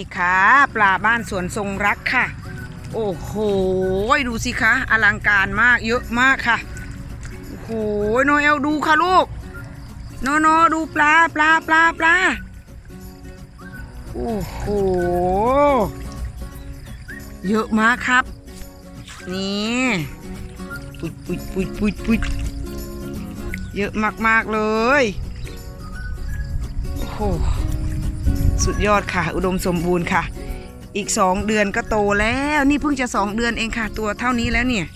อีกค่ะปลาบ้านสวนทรงรักค่ะ โอ้โหดูสิคะอลังการมากเยอะมากค่ะโอ้โหโนเอลดูค่ะลูกโนโนดูปลาปลาปลาปลาโอ้โหเยอะมากครับ นี่ปุยปุยปุยปุยปุยเยอะมากๆเลยโอ้โห สุดยอดค่ะ อุดมสมบูรณ์ค่ะ อีกสองเดือนก็โตแล้วนี่เพิ่งจะสองเดือนเองค่ะ ตัวเท่านี้แล้วเนี่ย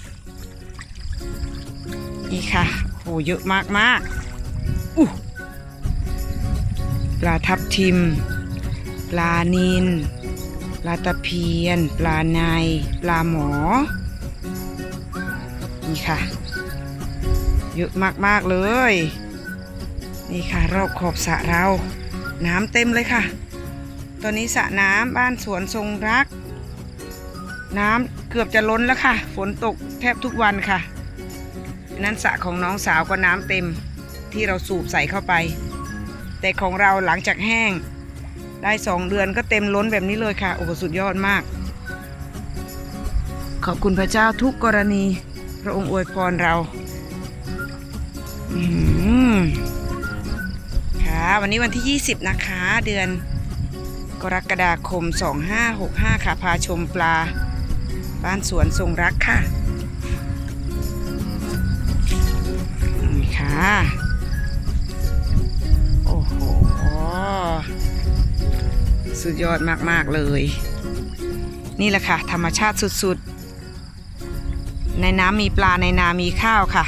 นี่ค่ะโหเยอะมากมากอู้ปลาทับทิม ปลานินปลาตะเพียน ปลาในปลาหมอ นี่ค่ะ เยอะมาก ๆ เลย นี่ค่ะรอบขอบสระเรา น้ำเต็มเลยค่ะ ตอนนี้สระน้ำบ้านสวนทรงรัก น้ำเกือบจะล้นแล้วค่ะ ฝนตกแทบทุกวันค่ะนั้นสระของน้องสาวก็น้ำเต็มที่เราสูบใส่เข้าไป แต่ของเราหลังจากแห้ง ได้สองเดือนก็เต็มล้นแบบนี้เลยค่ะ โอ้โหสุดยอดมาก ขอบคุณพระเจ้าทุกกรณี พระองค์อวยพรเราค่ะวันนี้วันที่ 20 นะคะ เดือน กรกฎาคม 2565 ค่ะ พาชมปลา บ้านสวนทรงรักค่ะ นี่ค่ะ โอ้โห สุดยอดมาก ๆ เลย นี่แหละค่ะ ธรรมชาติสุด ๆ ในน้ำมีปลาในนามีข้าวค่ะ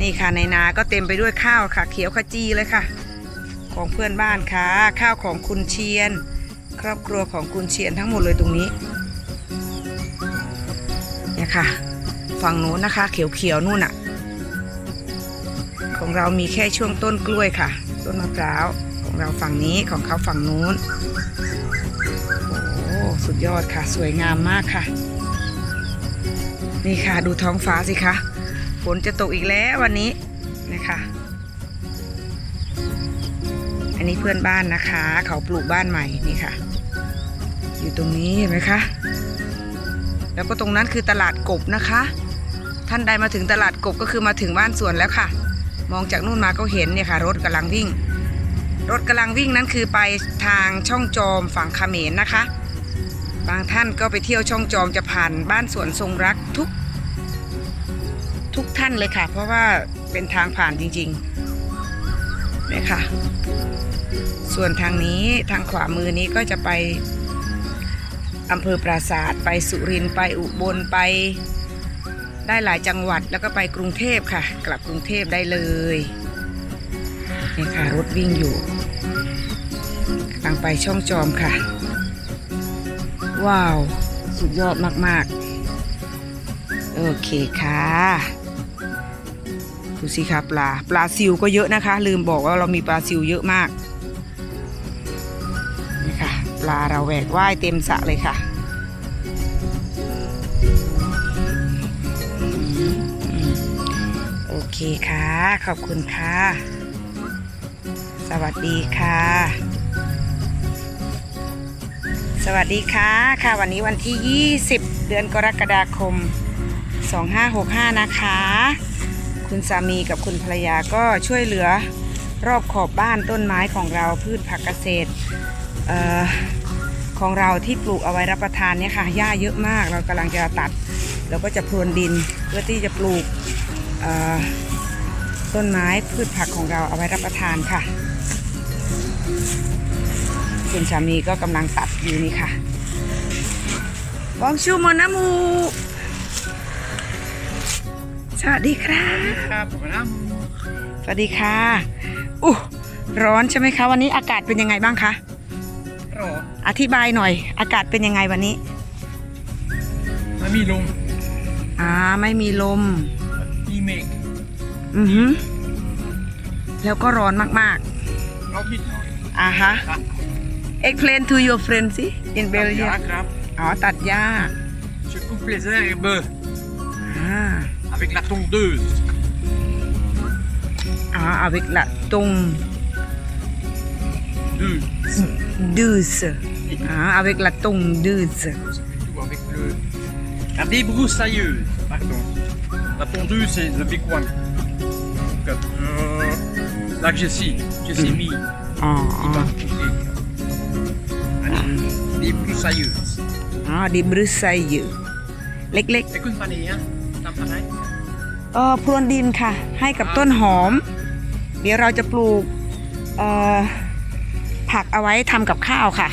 นี่ค่ะในนาก็เต็มไปด้วยข้าวค่ะ เขียวขจีเลยค่ะ ของเพื่อนบ้านค่ะ ข้าวของคุณเชียน ครอบครัวของคุณเชียนทั้งหมดเลยตรงนี้เนี่ยค่ะ ฝั่งโน้นนะคะ เขียวๆนู่นอะของเรามีแค่ช่วงต้นกล้วยค่ะ ต้นมะพร้าวของเราฝั่งนี้ของเขาฝั่งนู้นโอ้สุดยอดค่ะ สวยงามมากค่ะ นี่ค่ะดูท้องฟ้าสิคะฝนจะตกอีกแล้ววันนี้นะคะ อันนี้เพื่อนบ้านนะคะ เขาปลูกบ้านใหม่นี่ค่ะ อยู่ตรงนี้เห็นไหมคะแล้วก็ตรงนั้นคือตลาดกบนะคะ ท่านใดมาถึงตลาดกบก็คือมาถึงบ้านสวนแล้วค่ะ มองจากนู่นมาก็เห็นเนี่ยค่ะ รถกำลังวิ่ง รถกำลังวิ่งนั้นคือไปทางช่องจอมฝั่งเขมรนะคะ บางท่านก็ไปเที่ยวช่องจอมจะผ่านบ้านสวนทรงรักทุกทุกท่านเลยค่ะ เพราะว่าเป็นทางผ่านจริง ๆ เนี่ยค่ะ ส่วนทางนี้ทางขวามือนี้ก็จะไปอำเภอปราศาสตร์ไปสุรินไปอุบลไปได้หลายจังหวัดแล้วก็ไปกรุงเทพค่ะ กลับกรุงเทพได้เลยนี่ค่ะรถวิ่งอยู่กำลังไปช่องจอมค่ะ ว้าว สุดยอดมาก ๆ โอเคค่ะ ดูสิคะปลาปลาซิวก็เยอะนะคะ ลืมบอกว่าเรามีปลาซิวเยอะมากนี่ค่ะปลาเราแหวกว่ายเต็มสระเลยค่ะโอเคค่ะ ขอบคุณค่ะ สวัสดีค่ะ สวัสดีค่ะค่ะ วันนี้วันที่ 20 เดือนกรกฎาคม 2565 นะคะ คุณสามีกับคุณภรรยาก็ช่วยเหลือรอบขอบบ้านต้นไม้ของเราพืชผักเกษตรของเราที่ปลูกเอาไว้รับประทานเนี่ยค่ะหญ้าเยอะมาก เรากำลังจะตัดแล้วก็จะพรวนดินเพื่อที่จะปลูกต้นไม้พืชผักของเราเอาไว้รับประทานค่ะ คุณสามีก็กำลังตัดอยู่นี่ค่ะบองชูโมนามู สวัสดีครับ ครับผมนะสวัสดีค่ะอู้ร้อนใช่ไหมคะ วันนี้อากาศเป็นยังไงบ้างคะ รออธิบายหน่อย อากาศเป็นยังไงวันนี้ไม่มีลมอ่าไม่มีลม มีเมฆอือฮึแล้วก็ร้อนมากเราบิดหน่อยๆ อ่าฮะ explain to your friend สิ in เบล Belgium ครับอ๋อ ตัดหญ้า Je coupe les herbes อ่า avec la tondeuse อ๋อ avec la tong deux douce อ่า avec la tondeuse. Ah, avec la tondeuse. Douce. Ah, avec la tondeuse. Avec le, la débroussailleuse, pardon. La tondeuse, c'est le big one. Euh, là que j'ai si, j'ai mis. Ah. ah. Débroussailleuse. Ah, débroussailleuse. Écoute, hein. hein. เออพรวนดินค่ะ ให้กับต้นหอม เดี๋ยวเราจะปลูกเอ่อผักเอาไว้ทำกับข้าวค่ะ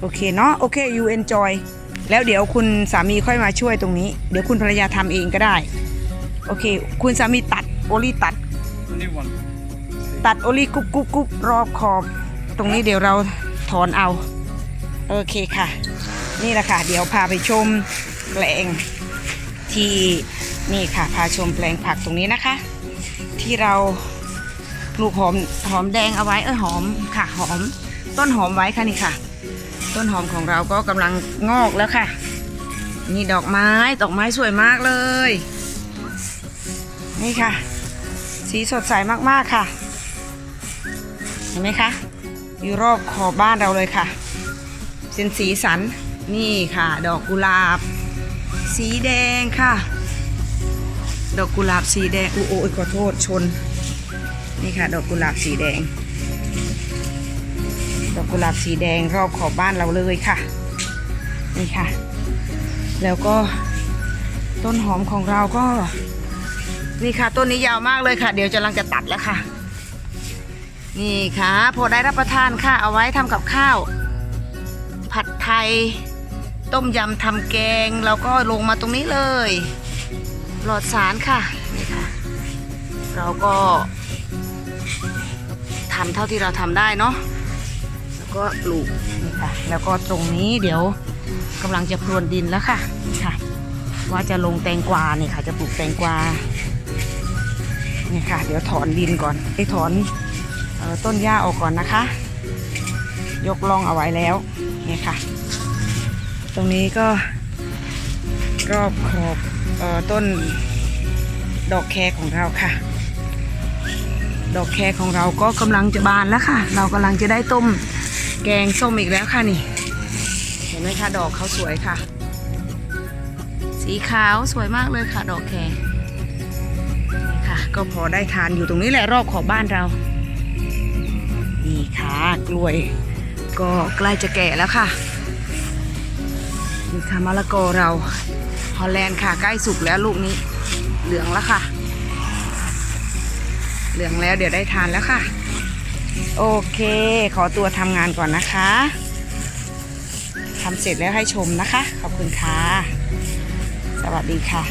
โอเคเนาะโอเค you enjoy แล้วเดี๋ยวคุณสามีค่อยมาช่วยตรงนี้ เดี๋ยวคุณภรรยาทำเองก็ได้ โอเค คุณสามีตัดโอลี่ตัด Only one. ตัดโอลี่กุ๊บกุ๊บกุ๊บรอบขอบ ตรงนี้เดี๋ยวเราถอนเอา โอเคค่ะ นี่แหละค่ะ เดี๋ยวพาไปชมแปลงที่ นี่ค่ะ พาชมแปลงผักตรงนี้นะคะ ที่เราปลูกหอมหอมแดงเอาไว้เออหอมค่ะ หอมต้นหอมไว้ค่ะนี่ค่ะ ต้นหอมของเราก็กำลังงอกแล้วค่ะ นี่ดอกไม้ดอกไม้สวยมากเลย นี่ค่ะ สีสดใสมากๆค่ะ เห็นไหมคะอยู่รอบขอบบ้านเราเลยค่ะเป็นสีสันนี่ค่ะ ดอกกุหลาบ สีแดงค่ะ ดอกกุหลาบสีแดงอุโอยขอโทษชน นี่ค่ะ ดอกกุหลาบสีแดง ดอกกุหลาบสีแดงรอบขอบบ้านเราเลยค่ะ นี่ค่ะ แล้วก็ต้นหอมของเราก็ นี่ค่ะ ต้นนี้ยาวมากเลยค่ะ เดี๋ยวจะลังจะตัดแล้วค่ะ นี่ค่ะ พอได้รับประทานค่ะ เอาไว้ทำกับข้าว ผัดไทย ต้มยำทำแกง แล้วก็ลงมาตรงนี้เลย หลอดสารค่ะนี่ค่ะ เราก็ทำเท่าที่เราทำได้เนาะแล้วก็ปลูกนี่ค่ะ แล้วก็ตรงนี้เดี๋ยวกำลังจะพรวนดินแล้วค่ะนี่ค่ะ ว่าจะลงแตงกวานี่ค่ะ จะปลูกแตงกวานี่ค่ะ เดี๋ยวถอนดินก่อนไอ้ถอนออต้นหญ้าออกก่อนนะคะ ยกล่องเอาไว้แล้วนี่ค่ะ ตรงนี้ก็ รอบขอบออต้นดอกแคของเราค่ะ ดอกแคของเราก็กำลังจะบานแล้วค่ะ เรากำลังจะได้ต้มแกงส้มอีกแล้วค่ะนี่ เห็นไหมคะดอกเขาสวยค่ะ สีขาวสวยมากเลยค่ะ ดอกแคค่ะ ก็พอได้ทานอยู่ตรงนี้แหละรอบขอบบ้านเรา นี่ค่ะกล้วย ก็ใกล้จะแก่แล้วค่ะนี่ค่ะมะละกอเรา ฮอลแลนด์ค่ะ ใกล้สุกแล้วลูกนี้ เหลืองแล้วค่ะ เหลืองแล้วเดี๋ยวได้ทานแล้วค่ะ โอเค ขอตัวทำงานก่อนนะคะทำเสร็จแล้วให้ชมนะคะ ขอบคุณค่ะ สวัสดีค่ะ